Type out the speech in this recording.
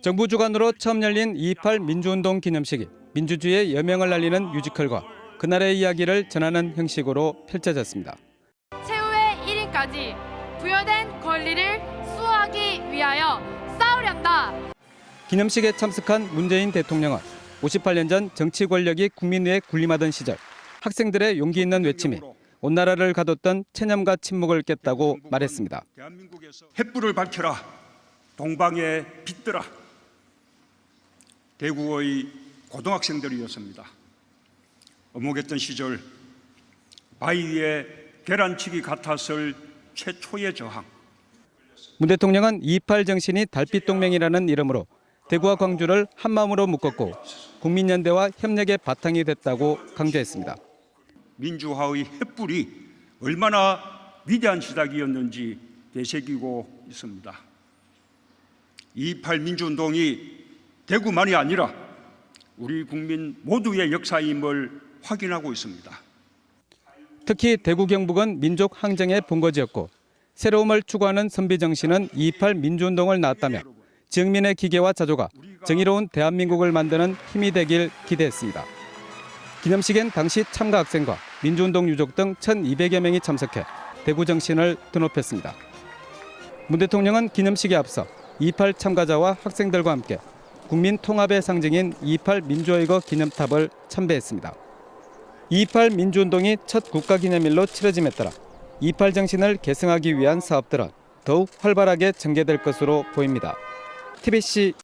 정부 주관으로 처음 열린 2.28 민주운동 기념식이 민주주의의 여명을 날리는 뮤지컬과 그날의 이야기를 전하는 형식으로 펼쳐졌습니다. 최후의 1인까지 부여된 권리를 수호하기 위하여 싸우련다. 기념식에 참석한 문재인 대통령은 58년 전 정치 권력이 국민 위에 군림하던 시절 학생들의 용기 있는 외침이 온 나라를 가뒀던 체념과 침묵을 깼다고 말했습니다. 횃불을 밝혀라 동방에 빛들아 대구의 고등학생들이었습니다. 어목했던 시절 바위에 계란치기 같았을 최초의 저항 문 대통령은 28 정신이 달빛 동맹이라는 이름으로 대구와 광주를 한마음으로 묶었고 국민연대와 협력의 바탕이 됐다고 강조했습니다. 민주화의 횃불이 얼마나 위대한 시작이었는지 되새기고 있습니다. 28 민주운동이 대구만이 아니라 우리 국민 모두의 역사임을 확인하고 있습니다. 특히 대구 경북은 민족 항쟁의 본거지였고 새로움을 추구하는 선비 정신은 28 민주운동을 낳았다며 지역민의 기계와 자조가 정의로운 대한민국을 만드는 힘이 되길 기대했습니다. 기념식엔 당시 참가 학생과 민주운동 유족 등 1,200여 명이 참석해 대구 정신을 드높였습니다. 문 대통령은 기념식에 앞서 28 참가자와 학생들과 함께 국민 통합의 상징인 28 민주의거 기념탑을 참배했습니다. 28 민주운동이 첫 국가기념일로 치러짐에 따라 28 정신을 계승하기 위한 사업들은 더욱 활발하게 전개될 것으로 보입니다. TBC